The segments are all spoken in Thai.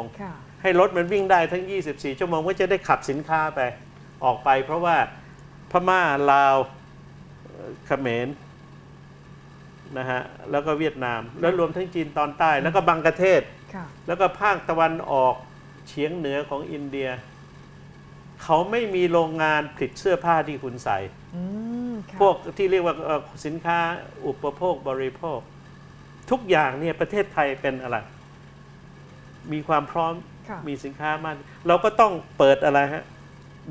งค่ะให้รถมันวิ่งได้ทั้ง 24 ชั่วโมงก็จะได้ขับสินค้าไปออกไป เพราะว่าพม่าลาวเอ่อเขมรนะฮะแล้วก็เวียดนาม แล้วรวมทั้งจีนตอนใต้ แล้วก็บังกลาเทศค่ะแล้วก็ภาคตะวันออกเฉียงเหนือของอินเดีย เขาไม่มีโรงงานผลิตเสื้อผ้าที่คุณใส่อืมค่ะพวกที่เรียกว่าเอ่อสินค้าอุปโภคบริโภค ทุกอย่างเนี่ยประเทศไทยเป็นอะไร มีความพร้อมค่ะมีสินค้ามาก เราก็ต้องเปิดอะไรฮะ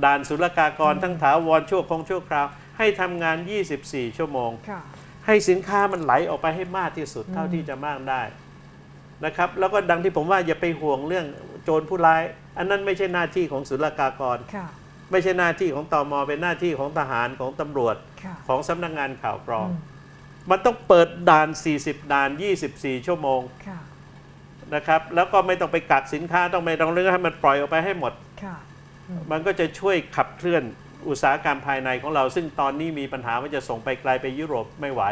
ด่านศุลกากรทั้งถาวรชั่วคงชั่วคราว ให้ทำงาน 24 ชั่วโมงค่ะให้สินค้ามันไหลออกไปให้มากที่สุดเท่าที่จะมากได้นะครับ แล้วก็ดังที่ผมว่าอย่าไปห่วงเรื่องโจรผู้ร้าย อันนั้นไม่ใช่หน้าที่ของศุลกากรค่ะไม่ใช่หน้าที่ของตอมเป็นหน้าที่ของทหารของตำรวจค่ะของสำนักงานข่าวกรองอืมมันต้องเปิดด่าน 40 ด่าน 24 ชั่วโมงค่ะ นะครับ แล้วก็ไม่ต้องไปกักสินค้าต้องไม่ต้องเรื่องให้มันปล่อยออกไปให้หมดค่ะมันก็จะช่วยขับเคลื่อนอุตสาหกรรมภายในของเรา ซึ่งตอนนี้มีปัญหาว่าจะส่งไปไกลไปยุโรปไม่ไหว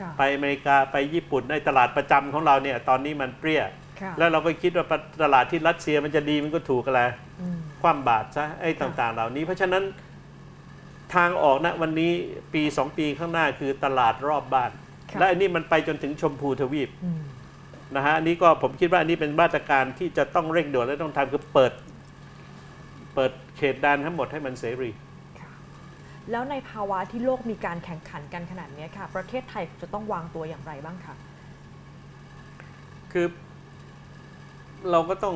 ค่ะไปอเมริกาไปญี่ปุ่นในตลาดประจำของเราเนี่ยตอนนี้มันเปรี้ยค่ะแล้วเราก็คิดว่าตลาดที่รัสเซียมันจะดีมันก็ถูกอะไรอืมคว่ำบาตรซะไอ้ต่างๆ เหล่านี้ เพราะฉะนั้นทางออกนะวันนี้ปีสองปีข้างหน้าคือตลาดรอบบ้านค่ะและอันนี้มันไปจนถึงชมพูทวีปอืม นะฮะอันนี้ก็ผมคิดว่าอันนี้เป็นมาตรการที่จะต้องเร่งด่วนและต้องทำคือเปิด เปิดเขตแดนทั้งหมดให้มันเสรีค่ะแล้วในภาวะที่โลกมีการแข่งขันกันขนาดเนี้ยค่ะ ประเทศไทยจะต้องวางตัวอย่างไรบ้างคะคือเราก็ต้อง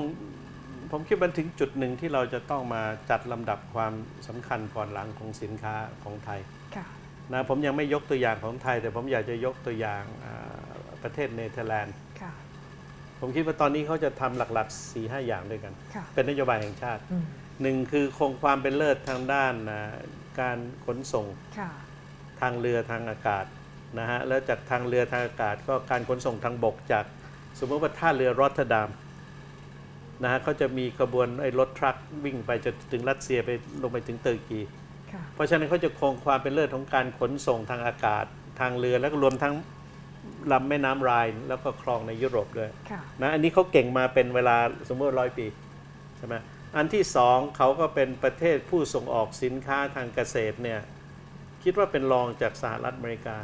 ผมคิดมันถึงจุดหนึ่งที่เราจะต้องมาจัดลำดับความสำคัญก่อนหลังของสินค้าของไทยค่ะนะผมยังไม่ยกตัวอย่างของไทย แต่ผมอยากจะยกตัวอย่างอ่าประเทศเนเธอร์แลนด์ค่ะ ผมคิดว่าตอนนี้เขาจะทำหลักๆ4ีหอย่างด้วยกันค่ะเป็นนโยบายแห่งชาติอืมหนึ่งคือคงความเป็นเลิศทางด้านอ่าการขนส่งค่ะทางเรือทางอากาศนะฮะแล้วจากทางเรือทางอากาศก็การขนส่งทางบกจากสมมติว่าท่าเรือรอตเทอร์ดัมนะฮะเขาจะมีขบวนไอ้รถทรัควิ่งไปจนถึงรัสเซียไปลงไปถึงเตอร์กีค่ะเพราะฉะนั้นเขาจะคงความเป็นเลิศของการขนส่งทางอากาศทางเรือแล้วก็รวมทั้ง ลำแม่น้ำไรน์แล้วก็คลองในยุโรปด้วยค่ะ นะอันนี้เขาเก่งมาเป็นเวลาสมมติร้อยปีใช่ไหมอันที่สองเขาก็เป็นประเทศผู้ส่งออกสินค้าทางเกษตรเนี่ยคิดว่าเป็นรองจากสหรัฐอเมริกา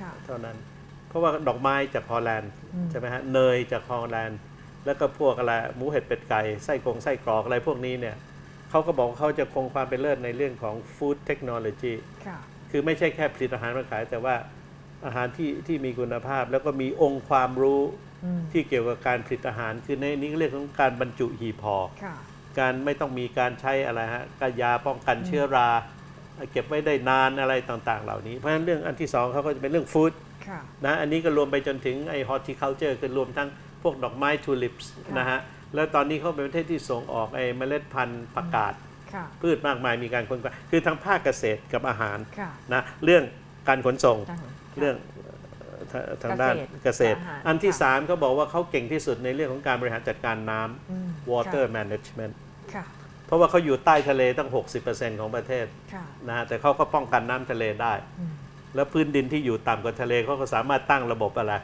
ค่ะ เท่านั้น เพราะว่าดอกไม้จากฮอลแลนด์อืม ใช่ไหมฮะเนยจากฮอลแลนด์ แล้วก็พวกอะไรหมูเห็ดเป็ดไก่ไส้กรงไส้กรอกอะไรพวกนี้เนี่ยเขาก็บอกว่าเขาจะคงความเป็นเลิศในเรื่องของฟู้ดเทคโนโลยี ค่ะ คือไม่ใช่แค่ผลิตอาหารมาขาย แต่ว่า อาหารที่ที่มีคุณภาพ แล้วก็มีองค์ความรู้อืมที่เกี่ยวกับการผลิตอาหาร คือในนี้เรื่องของการบรรจุหีบห่อค่ะการไม่ต้องมีการใช้อะไรฮะกายาป้องกันเชื้อรา เก็บไว้ได้นานอะไรต่างๆ เหล่านี้ เพราะฉะนั้นเรื่องอันที่สองเขาก็จะเป็นเรื่องฟู้ดค่ะนะอันนี้ก็รวมไปจนถึงไอ้ horticulture คือรวมทั้งพวกดอกไม้ทูลิปส์ค่ะนะฮะแล้วตอนนี้เขาเป็นประเทศที่ส่งออกไอ้เมล็ดพันธุ์ผักกาดค่ะพืชมากมายมีการค้นคว้าคือทั้งภาคเกษตรกับอาหารค่ะนะเรื่องการขนส่งได้ค่ะ เรื่องเอ่อทาทางด้านเกษตรอาหารอันที่ค่ะสามเขาบอกว่าเขาเก่งที่สุดในเรื่องของการบริหารจัดการน้อืมำ water management ค่ะเพราะว่าเขาอยู่ใต้ทะเลตั้ง 60%ของประเทศค่ะนะฮะแต่เขาก็ป้องกันน้ำทะเลได้อืมแล้วพื้นดินที่อยู่ต่ำกว่าทะเลเขาก็สามารถตั้งระบบอะไร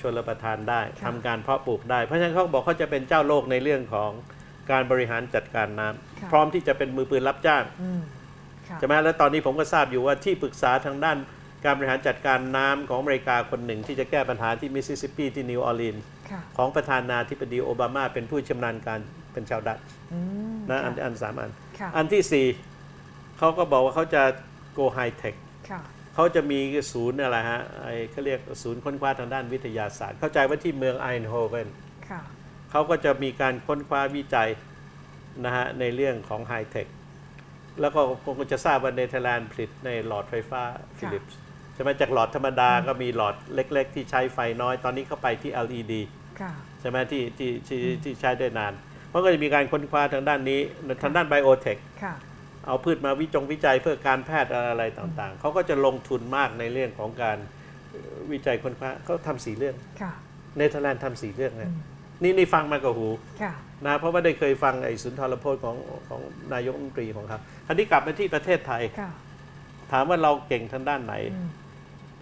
ชนประทานได้ค่ะทำการเพาะปลูกได้ เพราะฉะนั้นเขาบอกเขาจะเป็นเจ้าโลกในเรื่องของการบริหารจัดการน้ำค่ะพร้อมที่จะเป็นมือปืนรับจ้างอืมค่ะใช่ไหมแล้วตอนนี้ผมก็ทราบอยู่ว่าที่ปรึกษาทางด้าน การบริหารจัดการน้ำของอเมริกาคนหนึ่ง ที่จะแก้ปัญหาที่มิสซิสซิปปีที่นิวออร์ลีนส์ค่ะของประธานาธิบดีโอบามาเป็นผู้ชำนาญการเป็นชาวดัตช์อืมนะอันค่ะอันสามอันค่ะอันที่สี่เขาก็บอกว่าเขาจะ go high tech ค่ะเขาจะมีศูนย์อะไรฮะไอ้เขาเรียกศูนย์ค้นคว้าทางด้านวิทยาศาสตร์ เข้าใจว่าที่เมืองไอน์โฮเวนค่ะเขาก็จะมีการค้นคว้าวิจัยนะฮะในเรื่องของไฮเทคแล้วก็คงจะทราบว่าเนเธอร์แลนด์ผลิตในหลอดไฟฟ้าฟิลิปส์ ใช่ไหมจากหลอดธรรมดาก็มีหลอดเล็ก ๆ ที่ใช้ไฟน้อย ตอนนี้เข้าไปที่ LED ค่ะ ใช่ไหมที่ที่ที่ที่ใช้ได้นาน เพราะก็จะมีการค้นคว้าทางด้านนี้ทางด้านไบโอเทคค่ะ เอาพืชมาวิจงวิจัยเพื่อการแพทย์อะไรต่างๆ เขาก็จะลงทุนมากในเรื่องของการเอ่อวิจัยค้นคว้าเขาทำสี่เรื่องค่ะ เนเธอร์แลนด์ทำสี่เรื่องอืนะมนี่นี่ฟังมากับหูค่ะ นะเพราะว่าได้เคยฟังไอ้สุนทรพจน์ของของนายกรัฐมนตรีของเขาคราวนี้กลับมาที่ประเทศไทย ค่ะ ถามว่าเราเก่งทางด้านไหน อืม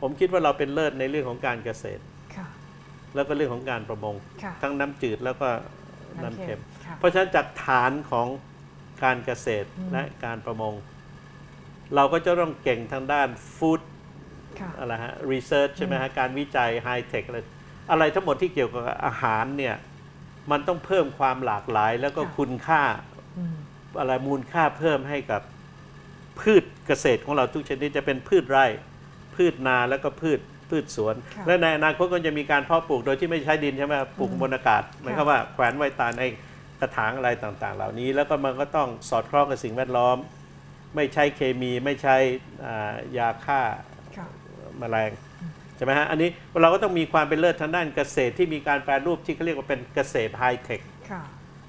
ผมคิดว่าเราเป็นเลิศในเรื่องของการเกษตรค่ะแล้วก็เรื่องของการประมงค่ะทั้งน้ำจืดแล้วก็น้ำเค็มค่ะเพราะฉะนั้นจากฐานของการเกษตรอืมและการประมง เราก็จะต้องเก่งทางด้านฟู้ดค่ะอะไรฮะรีเสิร์ชใช่ไหมฮะการวิจัยไฮเทคอะไรอะไรทั้งหมดที่เกี่ยวกับอาหารเนี่ยมันต้องเพิ่มความหลากหลาย แล้วก็ค่ะคุณค่าอืมอะไรมูลค่าเพิ่มให้กับพืชเกษตรของเราทุกชนิดจะเป็นพืชไร่ พืชนาแล้วก็พืชพืชสวนค่ะและในอนาคตก็จะมีการเพาะปลูกโดยที่ไม่ใช้ดินใช่ไหมปลูกอืมบนอากาศหมายความว่าแขวนไว้ตามในกระถางอะไรต่างๆ เหล่านี้ แล้วก็มันก็ต้องสอดคล้องกับสิ่งแวดล้อม ไม่ใช้เคมีไม่ใช้อ่ายาฆ่าค่ะแมลงใช่ไหมฮะอันนี้เราก็ต้องมีความเป็นเลิศทางด้านเกษตรที่มีการแปรรูปที่เขาเรียกว่าเป็นเกษตรไฮเทคค่ะ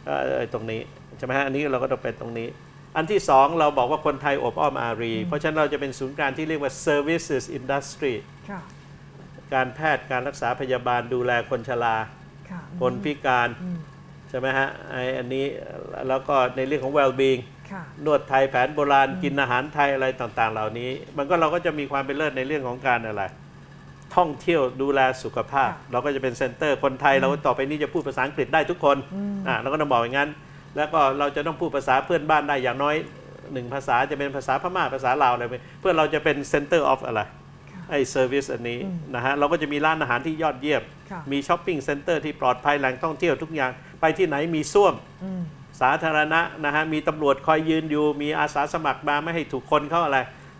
เอ่อตรงนี้ใช่ไหมฮะอันนี้เราก็ต้องเป็นตรงนี้ อันที่สองเราบอกว่าคนไทยอบอ้อมอารี เพราะฉะนั้นเราจะเป็นศูนย์กลางที่เรียกว่า services industry ค่ะการแพทย์การรักษาพยาบาลดูแลคนชราค่ะคนพิการอืมใช่ไหมฮะไออันนี้แล้วก็ในเรื่องของ well being ค่ะนวดไทยแผนโบราณกินอาหารไทยอะไรต่างๆ เหล่านี้ มันก็เราก็จะมีความเป็นเลิศในเรื่องของการอะไร ท่องเที่ยวดูแลสุขภาพค่ะเราก็จะเป็นเซ็นเตอร์คนไทยเราต่อไปนี้จะพูดภาษาอังกฤษได้ทุกคนอืมอ่าเราก็ต้องบอกอย่างนั้น แล้วก็เราจะต้องพูดภาษาเพื่อนบ้านได้อย่างน้อยหนึ่งภาษาจะเป็นภาษาพม่าภาษาลาวอะไรไปเพื่อเราจะเป็นเซ็นเตอร์ออฟอะไรค่ะไอ้เซอร์วิสอันนี้อืมนะฮะเราก็จะมีร้านอาหารที่ยอดเยี่ยมค่ะมีช้อปปิ้งเซ็นเตอร์ที่ปลอดภัยแหล่งท่องเที่ยวทุกอย่าง ไปที่ไหนมีส้วมอืมสาธารณะนะฮะมีตำรวจคอยยืนอยู่ มีอาสาสมัครมาไม่ให้ถูกคนเขาอะไร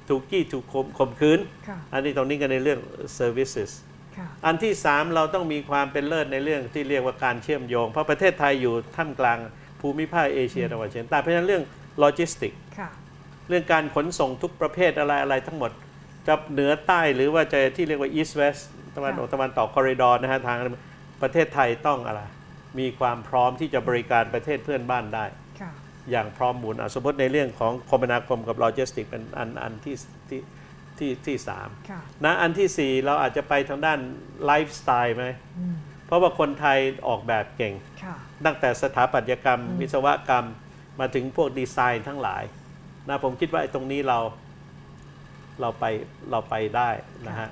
ถูกจี้ถูกข่มข่มขืนค่ะอันนี้ตรงนี้กันในเรื่อง services ค่ะอันที่ 3 เราต้องมีความเป็นเลิศในเรื่องที่เรียกว่าการเชื่อมโยง เพราะประเทศไทยอยู่ท่ามกลาง ภูมิภาคเอเชียตะวันออกเฉียงใต้เพราะฉะนั้นเรื่องโลจิสติก ค่ะ เรื่องการขนส่งทุกประเภทอะไรอะไรทั้งหมดจะเหนือใต้หรือว่าจะที่เรียกว่า east west ตะวันออกตะวันตกคอริดอร์นะฮะทางประเทศไทยต้องอะไร มีความพร้อมที่จะบริการประเทศเพื่อนบ้านได้ ค่ะ อย่างพร้อมหมุนอะสมมติในเรื่องของคมนาคมกับโลจิสติกเป็นอันอันที่ที่ที่ที่สามค่ะ นะอันที่สี่เราอาจจะไปทางด้านไลฟ์สไตล์ไหม อืม เพราะว่าคนไทยออกแบบเก่งค่ะตั้งแต่สถาปัตยกรรม วิศวกรรมมาถึงพวกดีไซน์ทั้งหลายนะผมคิดว่าไอ้ตรงนี้เราเราไปเราไปได้นะฮะ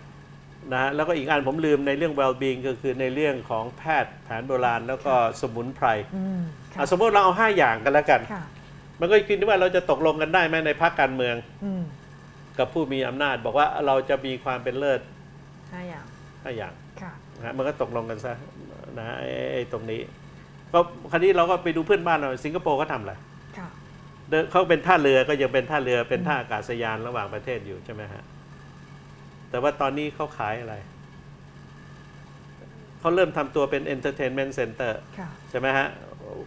นะฮะแล้วก็อีกอันผมลืมในเรื่อง well-being ก็คือในเรื่องของแพทย์แผนโบราณแล้วก็สมุนไพรอืมค่ะอะสมมติเราเอาห้าอย่างกันแล้วกันค่ะมันก็คิดว่าเราจะตกลงกันได้ไหมในพรรคการเมืองอืมกับผู้มีอำนาจ บอกว่าเราจะมีความเป็นเลิศห้าอย่างห้าอย่างค่ะ นะฮะมันก็ตกลงกันซะนะฮะไอ้ไอ้ไอ้ตรงนี้ ก็คราวนี้เราก็ไปดูเพื่อนบ้านเราสิงคโปร์เขาทำอะไรค่ะเดินเขาเป็นท่าเรือก็ยังเป็นท่าเรือเป็นท่าอากาศยานระหว่างประเทศอยู่ใช่ไหมฮะแต่ว่าตอนนี้เขาขายอะไรเขาเริ่มทำตัวเป็น entertainment center ค่ะใช่ไหมฮะ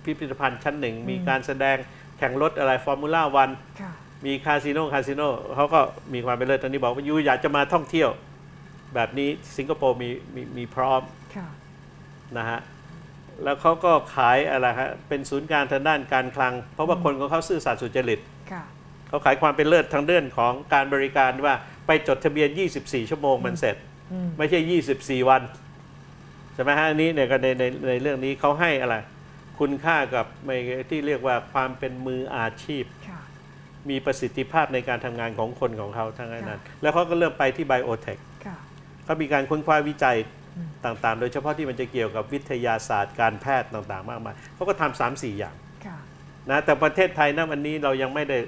พิพิธภัณฑ์ชั้นหนึ่งอืมมีการแสดงแข่งรถอะไรฟอร์มูล่าวันค่ะมีคาสิโนคาสิโนเขาก็มีความเป็นเลิศตอนนี้บอกว่ายูอยากจะมาท่องเที่ยว แบบนี้สิงคโปร์มีมีมีพร้อมค่ะนะฮะแล้วเขาก็ขายอะไรฮะเป็นศูนย์กลารทางด้านการคลัง เพราะว่าคนของเขาซื่อสัตย์สุจริตค่ะเขาขายความเป็นเลิศทางเรื่องของการบริการว่าไปจดทะเบียน 24 ชั่วโมงมันเสร็จอืมไม่ใช่ 24 วันใช่ไหมฮะอันนี้เนี่ยก็ในในในเรื่องนี้เขาให้อะไร คุณค่ากับไม่ที่เรียกว่าความเป็นมืออาชีพค่ะมีประสิทธิภาพในการทำงานของคนของเขาทั้งนั้นค่ะแล้วเขาก็เริ่มไปที่ไบโอเทค ค่ะเขามีการค้นคว้าวิจัยอืมต่างๆ โดยเฉพาะที่มันจะเกี่ยวกับวิทยาศาสตร์การแพทย์ต่างๆ มากมายเขาก็ทำสามสี่อย่างค่ะนะแต่ประเทศไทยนะวันนี้เรายังไม่ได้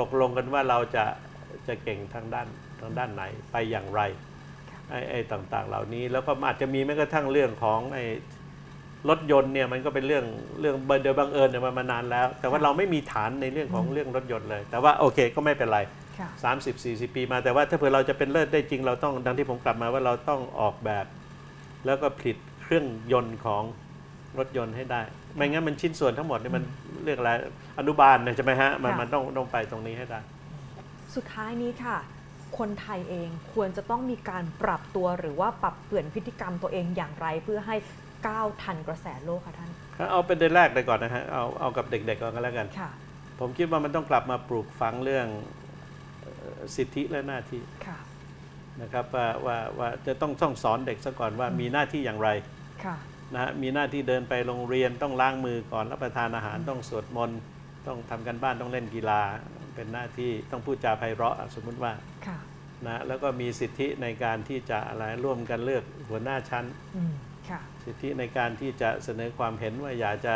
ตกลงกันว่าเราจะจะเก่งทางด้านทางด้านไหนไปอย่างไรค่ะไอ้ไอ้ต่างๆ เหล่านี้แล้วก็อาจจะมีแม้กระทั่งเรื่องของไอ้รถยนต์เนี่ยมันก็เป็นเรื่องเรื่องโดยบังเอิญเนี่ยมันมานานแล้ว แต่ว่าเราไม่มีฐานในเรื่องของเรื่องรถยนต์เลย แต่ว่าโอเคก็ไม่เป็นไรค่ะ 30 40 ปีมาแต่ว่าถ้าเผื่อเราจะเป็นเลิศได้จริงเราต้องดังที่ผมกลับมาว่าเราต้องออกแบบ แล้วก็ผลิตเครื่องยนต์ของรถยนต์ให้ได้ ไม่งั้นมันชิ้นส่วนทั้งหมดเนี่ยมันเรียกอะไรอนุบาลเนี่ยใช่ไหมฮะมันค่ะมันต้องต้องไปตรงนี้ให้ได้ สุดท้ายนี้ค่ะ คนไทยเองควรจะต้องมีการปรับตัวหรือว่าปรับเปลี่ยนพฤติกรรมตัวเองอย่างไรเพื่อให้ก้าวทันกระแสโลกค่ะท่านเอาเป็นเดือนแรกเลยก่อนนะฮะเอาเอากับเด็กๆก่อนก็แล้วกันค่ะผมคิดว่ามันต้องกลับมาปลูกฝังเรื่องเอ่อ สิทธิและหน้าที่ค่ะนะครับว่าว่าว่าจะต้องต้องสอนเด็กซะก่อนว่ามีหน้าที่อย่างไรค่ะนะฮะมีหน้าที่เดินไปโรงเรียนต้องล้างมือก่อนรับประทานอาหารต้องสวดมนต์ต้องทำกันบ้านต้องเล่นกีฬา เป็นหน้าที่ต้องพูดจาไพเราะอะสมมุติว่าค่ะนะแล้วก็มีสิทธิในการที่จะอะไรร่วมกันเลือกหัวหน้าชั้นอืมค่ะสิทธิในการที่จะเสนอความเห็นว่าอยากจะ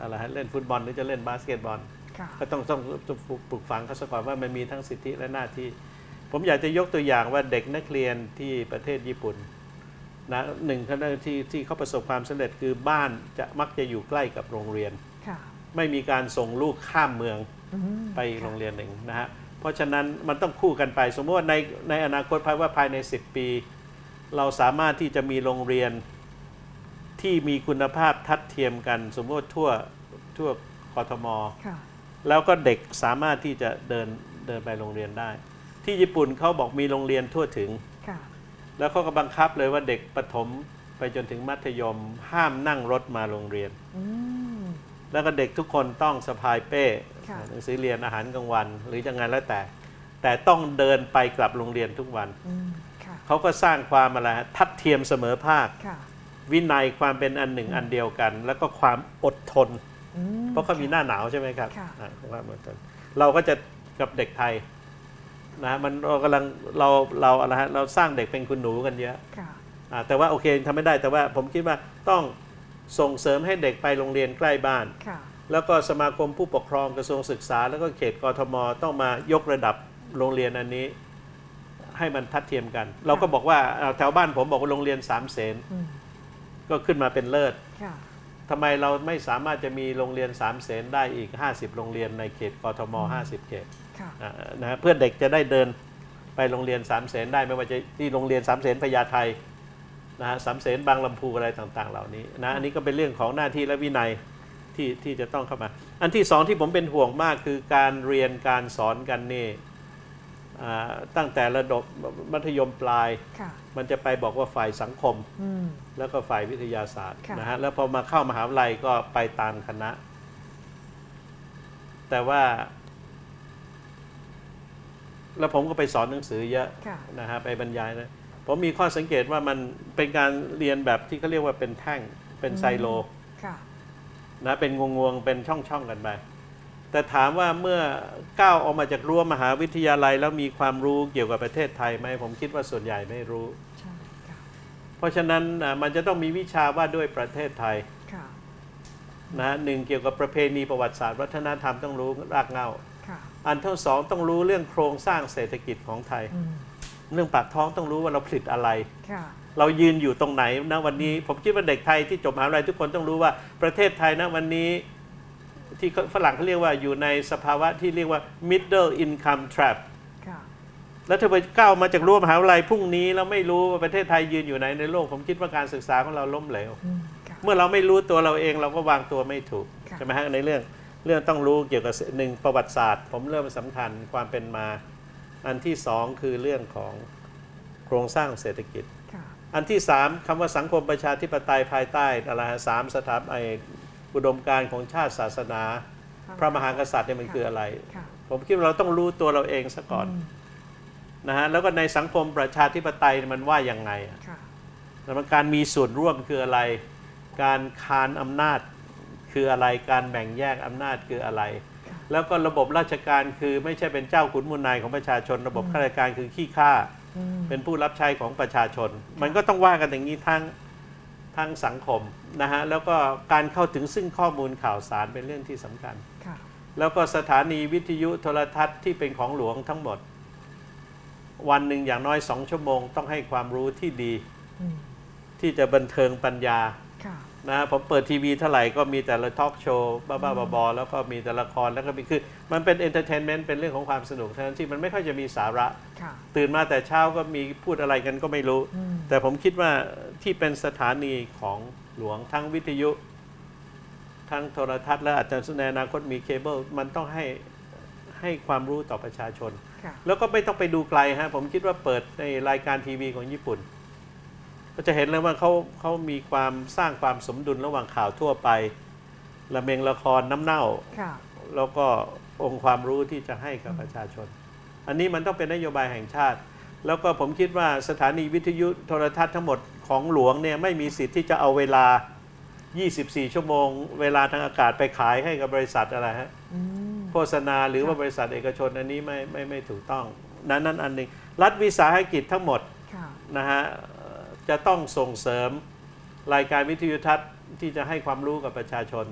อะไรฮะเล่นฟุตบอลหรือจะเล่นบาสเกตบอลค่ะ ก็ต้องต้องต้องปลูกฝังเขาซะก่อนว่ามันมีทั้งสิทธิและหน้าที่ ผมอยากจะยกตัวอย่างว่าเด็กนักเรียนที่ประเทศญี่ปุ่นนะหนึ่งเขาที่ที่เขาประสบความสำเร็จคือบ้านจะมักจะอยู่ใกล้กับโรงเรียนค่ะไม่มีการส่งลูกข้ามเมืองอืมไปอีกโรงเรียนหนึ่งนะฮะเพราะฉะนั้นมันต้องคู่กันไป สมมติว่าในในอนาคตภายว่าภายใน 10 ปี เราสามารถที่จะมีโรงเรียนที่มีคุณภาพทัดเทียมกัน สมมติทั่วทั่วกทมค่ะ แล้วก็เด็กสามารถที่จะเดินเดินไปโรงเรียนได้ ที่ญี่ปุ่นเขาบอกมีโรงเรียนทั่วถึงค่ะแล้วเขาก็บังคับเลยว่าเด็กประถมไปจนถึงมัธยม ห้ามนั่งรถมาโรงเรียนอืมแล้วก็เด็กทุกคนต้องสะพายเป้ค่ะหนังสือเรียนอาหารกลางวัน หรือยังไงแล้วแต่ แต่ต้องเดินไปกลับโรงเรียนทุกวันอืมค่ะเขาก็สร้างความอะไรฮะทัดเทียมเสมอภาคค่ะวินัยความเป็นอันหนึ่งอันเดียวกัน แล้วก็ความอดทนอืม เพราะเขามีหน้าหนาวใช่ไหมครับค่ะอ่าความอดทนเราก็จะกับเด็กไทยนะฮะมันเรากำลังเราเราอะไรฮะเราสร้างเด็กเป็นคุณหนูกันเยอะค่ะอ่าแต่ว่าโอเคทำไม่ได้แต่ว่าผมคิดว่าต้องส่งเสริมให้เด็กไปโรงเรียนใกล้บ้านค่ะแล้วก็สมาคมผู้ปกครองกระทรวงศึกษา แล้วก็เขตกทมต้องมายกระดับโรงเรียนอันนี้ ให้มันทัดเทียมกัน เราก็บอกว่าอ่าแถวบ้านผมบอกว่าโรงเรียนสามเสนอืมก็ขึ้นมาเป็นเลิศค่ะ ทำไมเราไม่สามารถจะมีโรงเรียนสามเสนได้อีก 50 โรงเรียนในเขตกทม 50 เขตค่ะอ่านะฮะเพื่อเด็กจะได้เดินไปโรงเรียนสามเสนได้ไม่ว่าจะที่โรงเรียนสามเสนพญาไทนะฮะสามเสนบางลำพูอะไรต่างๆ เหล่านี้นะอันนี้ก็เป็นเรื่องของหน้าที่และวินัยที่ที่จะต้องเข้ามา อันที่สองที่ผมเป็นห่วงมากคือการเรียนการสอนกันนี่อ่า ตั้งแต่ระดับมัธยมปลายค่ะมันจะไปบอกว่าฝ่ายสังคมอืมแล้วก็ฝ่ายวิทยาศาสตร์ค่ะนะฮะแล้วพอมาเข้ามหาวิทยาลัยก็ไปตามคณะ แต่ว่า แล้วผมก็ไปสอนหนังสือเยอะค่ะนะฮะไปบรรยายนะผมมีข้อสังเกตว่ามันเป็นการเรียนแบบที่เขาเรียกว่าเป็นแท่งเป็นไซโลค่ะนะเป็นงวงๆเป็นช่องๆกันไป แต่ถามว่าเมื่อก้าวออกมาจากรั้วมหาวิทยาลัย แล้วมีความรู้เกี่ยวกับประเทศไทยไหมผมคิดว่าส่วนใหญ่ไม่รู้ใช่ค่ะเพราะฉะนั้นอะมันจะต้องมีวิชาว่าด้วยประเทศไทยค่ะนะฮะหนึ่งเกี่ยวกับประเพณีประวัติศาสตร์วัฒนธรรมต้องรู้รากเหง้าค่ะอันที่สองต้องรู้เรื่องโครงสร้างเศรษฐกิจของไทยอืมเรื่องปากท้องต้องรู้ว่าเราผลิตอะไรค่ะเรายืนอยู่ตรงไหนนะวันนี้ ผมคิดว่าเด็กไทยที่จบมหาวิทยาลัยทุกคนต้องรู้ว่าประเทศไทยนะวันนี้ ที่ฝรั่งเขาเรียกว่าอยู่ในสภาวะที่เรียกว่า middle income trap ค่ะแล้วถ้าไปก้าวมาจากรั้วมหาวิทยาลัยพรุ่งนี้แล้วไม่รู้ว่าประเทศไทยยืนอยู่ไหนในโลก ผมคิดว่าการศึกษาของเราล้มเหลวอืมค่ะเมื่อเราไม่รู้ตัวเราเองเราก็วางตัวไม่ถูกค่ะใช่ไหมฮะในเรื่องเรื่องต้องรู้เกี่ยวกับหนึ่งประวัติศาสตร์ ผมเริ่มสำคัญความเป็นมา อันที่สองคือเรื่องของโครงสร้างเศรษฐกิจค่ะอันที่สามคำว่าสังคมประชาธิปไตยภายใต้อะไรฮะสามสถาบันไอ้อุดมการณ์ของชาติศาสนา พระมหากษัตริย์เนี่ยมันคืออะไรค่ะผมคิดว่าเราต้องรู้ตัวเราเองซะก่อนมนะฮะแล้วก็ในสังคมประชาธิปไตยเนี่ยมันว่ายังไงอะค่ะแล้วมันการมีส่วนร่วมคืออะไร การคานอำนาจคืออะไรการแบ่งแยกอำนาจคืออะไรค่ะแล้วก็ระบบราชการคือไม่ใช่เป็นเจ้าขุนมูลนายของประชาชน ระบบข้าราชการคือขี้ข้าอืมเป็นผู้รับใช้ของประชาชน มันก็ต้องว่ากันอย่างนี้ทั้ง ทั้งสังคมนะฮะแล้วก็การเข้าถึงซึ่งข้อมูลข่าวสารเป็นเรื่องที่สำคัญค่ะแล้วก็สถานีวิทยุโทรทัศน์ที่เป็นของหลวงทั้งหมด วันหนึ่งอย่างน้อยสองชั่วโมง ต้องให้ความรู้ที่ดีอืมที่จะบันเทิงปัญญาค่ะ นะฮะผมเปิดทีวีเท่าไหร่ก็มีแต่ละทอล์กโชว์บ้าๆบอๆแล้วก็มีแต่ละครแล้วก็มีคือ มันเป็นเอนเตอร์เทนเมนต์เป็นเรื่องของความสนุกเท่านั้นที่มันไม่ค่อยจะมีสาระค่ะตื่นมาแต่เช้าก็มีพูดอะไรกันก็ไม่รู้อืมแต่ผมคิดว่าที่เป็นสถานีของหลวงทั้งวิทยุ ทั้งโทรทัศน์และอาจจะในอนาคตมีเคเบิลมันต้องให้ให้ความรู้ต่อประชาชนค่ะแล้วก็ไม่ต้องไปดูไกลฮะผมคิดว่าเปิดในรายการทีวีของญี่ปุ่น ก็จะเห็นเลยว่าเขาเขามีความสร้างความสมดุลระหว่างข่าวทั่วไป ละเมงละครน้ำเน่า ค่ะ แล้วก็องค์ความรู้ที่จะให้กับประชาชน อันนี้มันต้องเป็นนโยบายแห่งชาติ แล้วก็ผมคิดว่าสถานีวิทยุโทรทัศน์ทั้งหมดของหลวงเนี่ยไม่มีสิทธิ์ที่จะเอาเวลา 24 ชั่วโมง เวลาทางอากาศไปขายให้กับบริษัทอะไรฮะอืม โฆษณาหรือว่าบริษัทเอกชนอันนี้ไม่ไม่ไม่ถูกต้อง นั้นนั่นอันหนึ่งรัฐวิสาหกิจทั้งหมด ค่ะ นะฮะเอ่อ จะต้องส่งเสริมรายการวิทยุทัศน์ที่จะให้ความรู้กับประชาชน